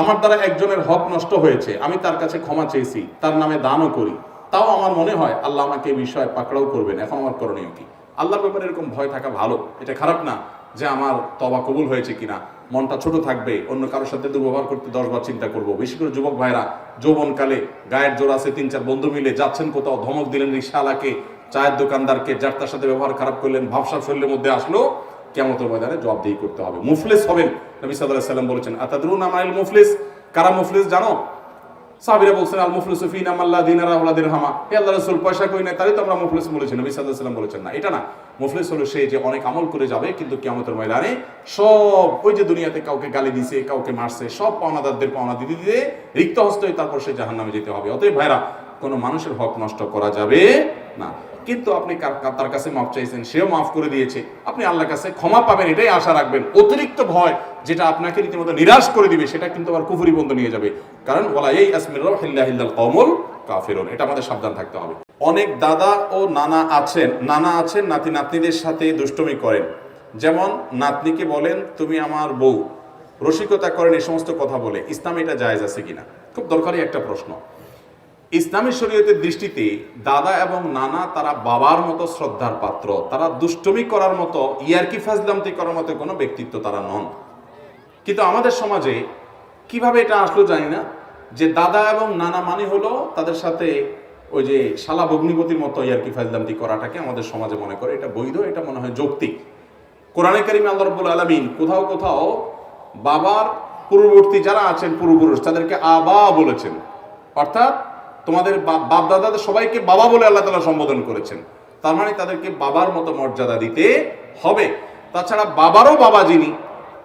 আমার দ্বারা একজনের হক নষ্ট হয়েছে, আমি তার কাছে ক্ষমা চেয়েছি, তার নামে দানও করি। তাও আমার মনে হয় আল্লাহ আমাকে এই বিষয়ে পাকড়াও করবেন। এখন আমার করণীয় কি? আল্লাহর ব্যাপারে এরকম ভয় থাকা ভালো। এটা খারাপ না যে আমার তবা কবুল হয়েছে কিনা। মনটা ছোট থাকবে, অন্য কারোর সাথে দুর্ব্যবহার করতে দশবার চিন্তা করব। বেশি করে যুবক ভাইরা যৌবনকালে গায়ের জোর আছে, তিন চার বন্ধু মিলে যাচ্ছেন কোথাও, ধমক দিলেন রিক্সাওয়ালাকে, চায়ের দোকানদারকে, যার তার সাথে ব্যবহার খারাপ করলেন, ভাবসাব শরীরের মধ্যে আসলো। কেমন ময়দানে জবাবদিহি করতে হবে। মুফলিস হবেন। নবী সাল্লাল্লাহু সাল্লাম বলেছেন, আতাদরুন আমাইল মুফলিস? কারা মুফলিস জানো? সাহাবীরা বলছেন, আল মুফলিস ফিনা মাল্লা দিনারা ওয়ালা দিরহামা। হে আল্লাহ রাসূল, পয়সা কই না তাই তো আমরা মুফলিস বলেছি। নবী সাল্লাল্লাহু সাল্লাম বলেছেন, না, এটা না। মুফলিস হলো সে যে অনেক আমল করে যাবে, কিন্তু কিয়ামতের ময়দানে সব ওই যে দুনিয়াতে কাউকে গালি দিছে, কাউকে মারছে, সব পাওনাদারদের পাওনা দিতে দিতে রিক্ত হস্ত হয়ে তারপর সে জাহান্নামে যেতে হবে। অতএব ভাইরা, কোনো মানুষের হক নষ্ট করা যাবে না। কিন্তু আপনি তার কাছে মাফ চাইছেন, সেও মাফ করে দিয়েছে। আপনি আল্লাহর কাছে ক্ষমা পাবেন, এটাই আশা রাখবেন। অতিরিক্ত ভয় যেটা আপনাকে রীতিমতো নিরাশ করে দিবে, সেটা কিন্তু আবার কুফুরি বন্ধ নিয়ে যাবে। কারণ বলা এই আসমির হিল্লাহিল্লাল কমল কাফিরুন। এটা আমাদের সাবধান থাকতে হবে। অনেক দাদা ও নানা আছেন নানা আছেন, নাতি নাতনিদের সাথে দুষ্টমি করেন। যেমন নাতনিকে বলেন, তুমি আমার বউ। রসিকতা করেন এই সমস্ত কথা বলে। ইসলাম এটা জায়েজ আছে কিনা? খুব দরকারি একটা প্রশ্ন। ইসলামী শরীয়তের দৃষ্টিতে দাদা এবং নানা তারা বাবার মতো শ্রদ্ধার পাত্র, তারা দুষ্টমি করার মতো, ইয়ারকি ফাজলামতি করার মতো কোনো ব্যক্তিত্ব তারা নন। কিন্তু আমাদের সমাজে কীভাবে এটা আসলো জানি না, যে দাদা এবং নানা মানে হলো তাদের সাথে ওই যে শালা ভগ্নিপতির মতো ইয়ারকি ফাজলামতি করাটাকে আমাদের সমাজে মনে করে, এটা বৈধ, এটা মনে হয় যৌক্তিক। কোরআনে কারিম আল্লাহ রব্বুল আলমিন কোথাও কোথাও বাবার পূর্ববর্তী যারা আছেন, পূর্বপুরুষ, তাদেরকে আবা বলেছেন। অর্থাৎ তোমাদের বাপ দাদাদের সবাইকে বাবা বলে আল্লাহ তালা সম্বোধন করেছেন। তার মানে তাদেরকে বাবার মতো মর্যাদা দিতে হবে। তাছাড়া বাবারও বাবা যিনি,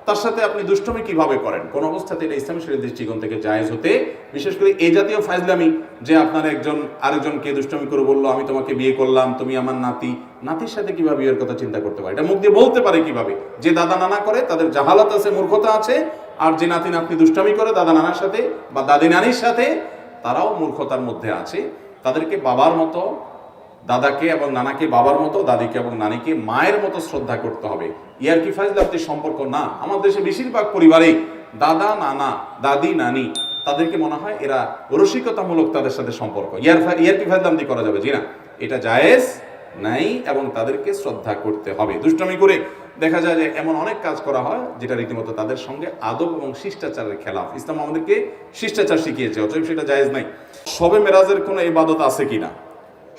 তার সাথে আপনি দুষ্টমি কীভাবে করেন? কোন অবস্থাতে এটা ইসলামী শরীর দৃষ্টিকোণ থেকে জায়েজ হতে, বিশেষ করে এই জাতীয় ফাইজলামি, যে আপনার একজন আরেকজনকে দুষ্টমি করে বলল, আমি তোমাকে বিয়ে করলাম, তুমি আমার নাতি। নাতির সাথে কীভাবে বিয়ের কথা চিন্তা করতে পারে এটা মুখ দিয়ে বলতে পারে কীভাবে? যে দাদা নানা করে, তাদের জাহালত আছে, মূর্খতা আছে, আর যে নাতি নাতনি দুষ্টামি করে, দাদা নানার সাথে বা দাদি নানির সাথে তারাও মূর্খতার মধ্যে আছে। তাদেরকে বাবার মতো, দাদাকে এবং নানাকে বাবার মতো, দাদিকে এবং নানিকে মায়ের মতো শ্রদ্ধা করতে হবে। ইয়ার কি ফাজলাপ্তির সম্পর্ক? না। আমার দেশে বেশিরভাগ পরিবারে দাদা, নানা, দাদি, নানি, তাদেরকে মনে হয় এরা রসিকতামূলক তাদের সাথে সম্পর্ক। ইয়ার ইয়ার কি ফাজলামতি করা যাবে? জি না। এটা জায়েজ নাই এবং তাদেরকে শ্রদ্ধা করতে হবে। দুষ্টমি করে দেখা যায় যে এমন অনেক কাজ করা হয় যেটা রীতিমতো তাদের সঙ্গে আদব এবং শিষ্টাচারের খেলাফ। ইসলাম আমাদেরকে শিষ্টাচার শিখিয়েছে, অতএব সেটা জায়েজ নাই। সবে মেরাজের কোনো ইবাদত আছে কিনা?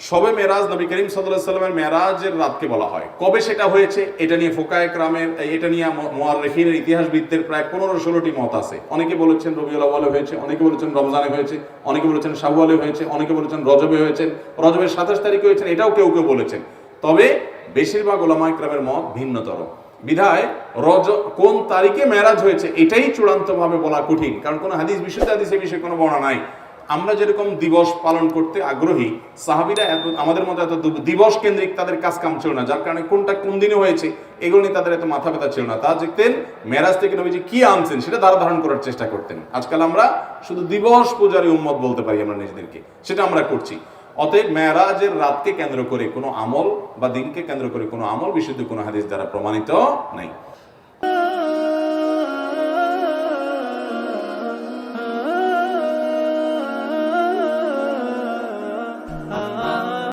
সবে মেরাজ নবী করিম সাল্লাহ সাল্লামের মেরাজের রাতকে বলা হয়। কবে সেটা হয়েছে? এটা নিয়ে ফোকায় ক্রামের এটা নিয়ে মোয়ারেখিনের ইতিহাসবিদদের প্রায় পনেরো ষোলোটি মত আছে। অনেকে বলেছেন রবিউল আওয়ালে হয়েছে, অনেকে বলেছেন রমজানে হয়েছে, অনেকে বলেছেন শাহুয়ালে হয়েছে, অনেকে বলেছেন রজবে হয়েছে রজবের সাতাশ তারিখে হয়েছেন এটাও কেউ কেউ বলেছেন। তবে বেশিরভাগ ওলামাই ক্রামের মত ভিন্নতর। বিধায় রজ, কোন তারিখে মেরাজ হয়েছে এটাই চূড়ান্তভাবে বলা কঠিন, কারণ কোনো হাদিস বিশুদ্ধ হাদিসে বিষয়ে কোনো বর্ণনা নাই। আমরা যেরকম দিবস পালন করতে আগ্রহী, সাহাবিরা এত, আমাদের মতো এত দিবস কেন্দ্রিক তাদের কাজ কাম ছিল না, যার কারণে কোনটা কোন দিনে হয়েছে এগুলো নিয়ে তাদের এত মাথা ব্যথা ছিল না। তা দেখতেন মেরাজ থেকে নবীজি কি আনছেন সেটা ধারা ধারণ করার চেষ্টা করতেন। আজকাল আমরা শুধু দিবস পূজারী উম্মত বলতে পারি আমরা নিজেদেরকে, সেটা আমরা করছি। অতএব মেয়েরাজের রাতকে কেন্দ্র করে কোনো আমল বা দিনকে কেন্দ্র করে কোনো আমল বিশুদ্ধ কোনো হাদিস দ্বারা প্রমাণিত নাই।